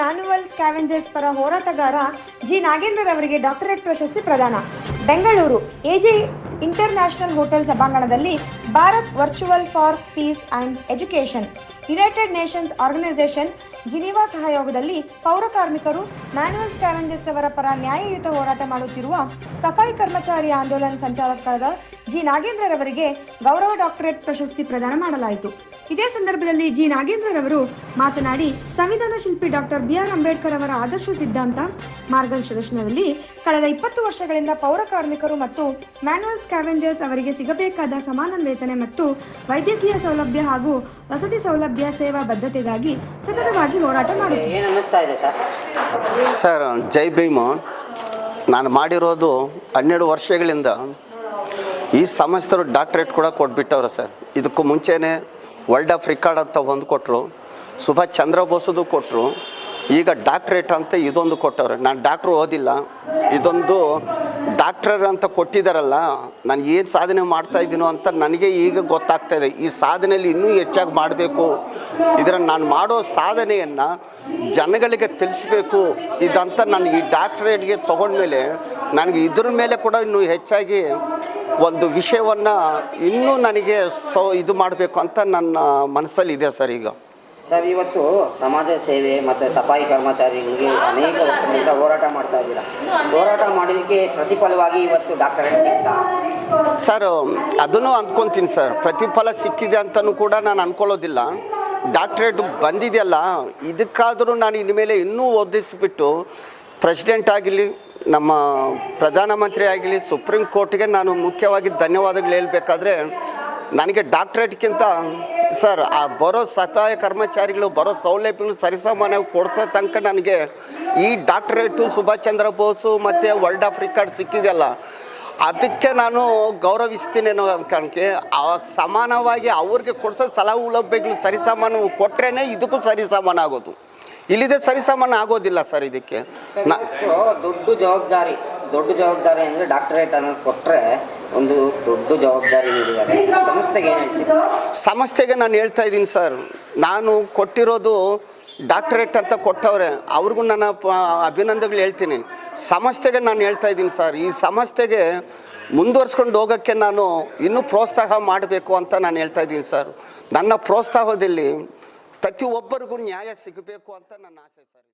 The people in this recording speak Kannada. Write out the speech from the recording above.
ಮ್ಯಾನುವಲ್ ಸ್ಕ್ಯಾವೆಂಜರ್ಸ್ ಪರ ಹೋರಾಟಗಾರ ಜಿ. ನಾಗೇಂದ್ರ ಅವರಿಗೆ ಡಾಕ್ಟರೇಟ್ ಪ್ರಶಸ್ತಿ ಪ್ರದಾನ. ಬೆಂಗಳೂರು, ಎಜೆ ಇಂಟರ್ನ್ಯಾಷನಲ್ ಹೋಟೆಲ್ ಸಭಾಂಗಣದಲ್ಲಿ Bharat virtual for peace and education, United Nations Organisation Geneva ಸಹಯೋಗದಲ್ಲಿ ಪೌರ ಕಾರ್ಮಿಕರು ಮ್ಯಾನುವಲ್ ಸ್ಕ್ಯಾವೆಂಜರ್ಸ್ ಅವರ ಪರ ನ್ಯಾಯಯುತ ಹೋರಾಟ ಮಾಡುತ್ತಿರುವ ಸಫಾಯಿ ಕರ್ಮಚಾರಿ ಆಂದೋಲನ ಸಂಚಾಲಕರಾದ ಜಿ. ನಾಗೇಂದ್ರರವರಿಗೆ ಗೌರವ ಡಾಕ್ಟರೇಟ್ ಪ್ರಶಸ್ತಿ ಪ್ರದಾನ ಮಾಡಲಾಯಿತು. ಇದೇ ಸಂದರ್ಭದಲ್ಲಿ ಜಿ. ನಾಗೇಂದ್ರರವರು ಮಾತನಾಡಿ ಸಂವಿಧಾನ ಶಿಲ್ಪಿ ಡಾಕ್ಟರ್ ಬಿ. ಆರ್. ಅಂಬೇಡ್ಕರ್ ಅವರ ಆದರ್ಶ ಸಿದ್ಧಾಂತ ಮಾರ್ಗದರ್ಶನದಲ್ಲಿ ಕಳೆದ ಇಪ್ಪತ್ತು ವರ್ಷಗಳಿಂದ ಪೌರ ಕಾರ್ಮಿಕರು ಮತ್ತು ಮ್ಯಾನುವಲ್ ಸ್ಕ್ಯಾವೆಂಜರ್ಸ್ ಅವರಿಗೆ ಸಿಗಬೇಕಾದ ಸಮಾನ ವೇತನೆ ಮತ್ತು ವೈದ್ಯಕೀಯ ಸೌಲಭ್ಯ ಹಾಗೂ ವಸತಿ ಸೌಲಭ್ಯ ಸೇವಾ ಬದ್ಧತೆಗಾಗಿ ಸತತವಾಗಿ ಹೋರಾಟ ಮಾಡಿದೆ. ಏನು ಅನ್ನಿಸ್ತಾ ಇದೆ ಸರ್? ಸರ್ ಜೈ ಭೀಮ. ನಾನು ಮಾಡಿರೋದು ಹನ್ನೆರಡು ವರ್ಷಗಳಿಂದ ಈ ಸಮಸ್ತರು ಡಾಕ್ಟ್ರೇಟ್ ಕೂಡ ಕೊಟ್ಬಿಟ್ಟವ್ರೆ ಸರ್. ಇದಕ್ಕೂ ಮುಂಚೆನೇ ವರ್ಲ್ಡ್ ಆಫ್ ರಿಕಾರ್ಡ್ ಅಂತ ಒಂದು ಕೊಟ್ಟರು ಸುಭಾಷ್ ಚಂದ್ರ ಬೋಸದು ಕೊಟ್ಟರು ಈಗ ಡಾಕ್ಟ್ರೇಟ್ ಅಂತ ಇದೊಂದು ಕೊಟ್ಟವ್ರೆ. ನಾನು ಡಾಕ್ಟ್ರು ಓದಿಲ್ಲ, ಇದೊಂದು ಡಾಕ್ಟರ್ ಅಂತ ಕೊಟ್ಟಿದ್ದಾರಲ್ಲ ನಾನು ಏನು ಸಾಧನೆ ಮಾಡ್ತಾ ಇದ್ದೀನೋ ಅಂತ ನನಗೆ ಈಗ ಗೊತ್ತಾಗ್ತಾ ಇದೆ. ಈ ಸಾಧನೆಯಲ್ಲಿ ಇನ್ನೂ ಹೆಚ್ಚಾಗಿ ಮಾಡಬೇಕು. ಇದರ ನಾನು ಮಾಡೋ ಸಾಧನೆಯನ್ನು ಜನಗಳಿಗೆ ತಿಳಿಸ್ಬೇಕು. ಇದಂತ ನಾನು ಈ ಡಾಕ್ಟ್ರೇಟ್ಗೆ ತೊಗೊಂಡ್ಮೇಲೆ, ನನಗೆ ಇದ್ರ ಮೇಲೆ ಕೂಡ ಇನ್ನೂ ಹೆಚ್ಚಾಗಿ ಒಂದು ವಿಷಯವನ್ನು ಇನ್ನೂ ನನಗೆ ಸೊ ಇದು ಮಾಡಬೇಕು ಅಂತ ನನ್ನ ಮನಸ್ಸಲ್ಲಿ ಇದೆ ಸರ್ ಈಗ. ಸರ್ ಇವತ್ತು ಸಮಾಜ ಸೇವೆ ಮತ್ತು ಸಫಾಯಿ ಕರ್ಮಚಾರಿಗಳಿಗೆ ಅನೇಕ ವರ್ಷಗಳಿಂದ ಹೋರಾಟ ಮಾಡ್ತಾ ಇದ್ದೀರಾ? ಹೋರಾಟ ಮಾಡಲಿಕ್ಕೆ ಪ್ರತಿಫಲವಾಗಿ ಇವತ್ತು ಡಾಕ್ಟರೇಟ್ ಸಿಗ್ತಾ? ಸರ್ ಅದನ್ನು ಅಂದ್ಕೊತೀನಿ ಸರ್. ಪ್ರತಿಫಲ ಸಿಕ್ಕಿದೆ ಅಂತಲೂ ಕೂಡ ನಾನು ಅಂದ್ಕೊಳ್ಳೋದಿಲ್ಲ ಡಾಕ್ಟ್ರೇಟ್ ಬಂದಿದೆಯಲ್ಲ ಇದಕ್ಕಾದರೂ ನಾನು ಇನ್ಮೇಲೆ ಇನ್ನೂ ಒದಿಸಿಬಿಟ್ಟು ಪ್ರೆಸಿಡೆಂಟ್ ಆಗಿರಲಿ ನಮ್ಮ ಪ್ರಧಾನಮಂತ್ರಿ ಆಗಲಿ, ಸುಪ್ರೀಂ ಕೋರ್ಟ್ಗೆ ನಾನು ಮುಖ್ಯವಾಗಿ ಧನ್ಯವಾದಗಳು ಹೇಳಬೇಕಾದ್ರೆ, ನನಗೆ ಡಾಕ್ಟ್ರೇಟ್ಗಿಂತ ಸರ್, ಆ ಬರೋ ಸಹಾಯ ಕರ್ಮಚಾರಿಗಳು, ಬರೋ ಸೌಲಭ್ಯಗಳು ಸರಿಸಮಾನ ಕೊಡ್ಸೋ ತನಕ ನನಗೆ ಈ ಡಾಕ್ಟ್ರೇಟು ಸುಭಾಷ್ ಚಂದ್ರ ಬೋಸು ಮತ್ತು ವರ್ಲ್ಡ್ ಆಫ್ ರಿಕಾರ್ಡ್ ಸಿಕ್ಕಿದೆಯಲ್ಲ, ಅದಕ್ಕೆ ನಾನು ಗೌರವಿಸ್ತೀನಿ ಅನ್ನೋ ಕಾರಣಕ್ಕೆ, ಆ ಸಮಾನವಾಗಿ ಅವ್ರಿಗೆ ಕೊಡಿಸೋ ಸಲಹೆ ಸರಿಸಮಾನ ಕೊಟ್ಟರೆ ಇದಕ್ಕೂ ಸರಿಸಮಾನ ಆಗೋದು. ಇಲ್ಲಿದೆ ಸರಿಸಾಮಾನ ಆಗೋದಿಲ್ಲ ಸರ್ ಇದಕ್ಕೆ. ದೊಡ್ಡ ಜವಾಬ್ದಾರಿ ದೊಡ್ಡ ಜವಾಬ್ದಾರಿ ಅಂದರೆ ಡಾಕ್ಟರೇಟ್ ಅನ್ನೋದು ಕೊಟ್ಟರೆ ಒಂದು ದೊಡ್ಡ ಜವಾಬ್ದಾರಿ ನೀಡಿದ್ದಾರೆ ಸಂಸ್ಥೆಗೆ ಸಂಸ್ಥೆಗೆ ನಾನು ಹೇಳ್ತಾ ಇದ್ದೀನಿ ಸರ್. ನಾನು ಕೊಟ್ಟಿರೋದು ಡಾಕ್ಟರೇಟ್ ಅಂತ ಕೊಟ್ಟವ್ರೆ ಅವ್ರಿಗೂ ನನ್ನ ಪ ಅಭಿನಂದನೆಗಳು ಹೇಳ್ತೀನಿ. ಸಂಸ್ಥೆಗೆ ನಾನು ಹೇಳ್ತಾ ಇದ್ದೀನಿ ಸರ್ ಈ ಸಂಸ್ಥೆಗೆ ಮುಂದುವರ್ಸ್ಕೊಂಡು ಹೋಗೋಕ್ಕೆ ನಾನು ಇನ್ನೂ ಪ್ರೋತ್ಸಾಹ ಮಾಡಬೇಕು ಅಂತ ನಾನು ಹೇಳ್ತಾ ಇದ್ದೀನಿ ಸರ್. ನನ್ನ ಪ್ರೋತ್ಸಾಹದಲ್ಲಿ ಪ್ರತಿಯೊಬ್ಬರಿಗೂ ನ್ಯಾಯ ಸಿಗಬೇಕು ಅಂತ ನನ್ನ ಆಸೆ ಸರ್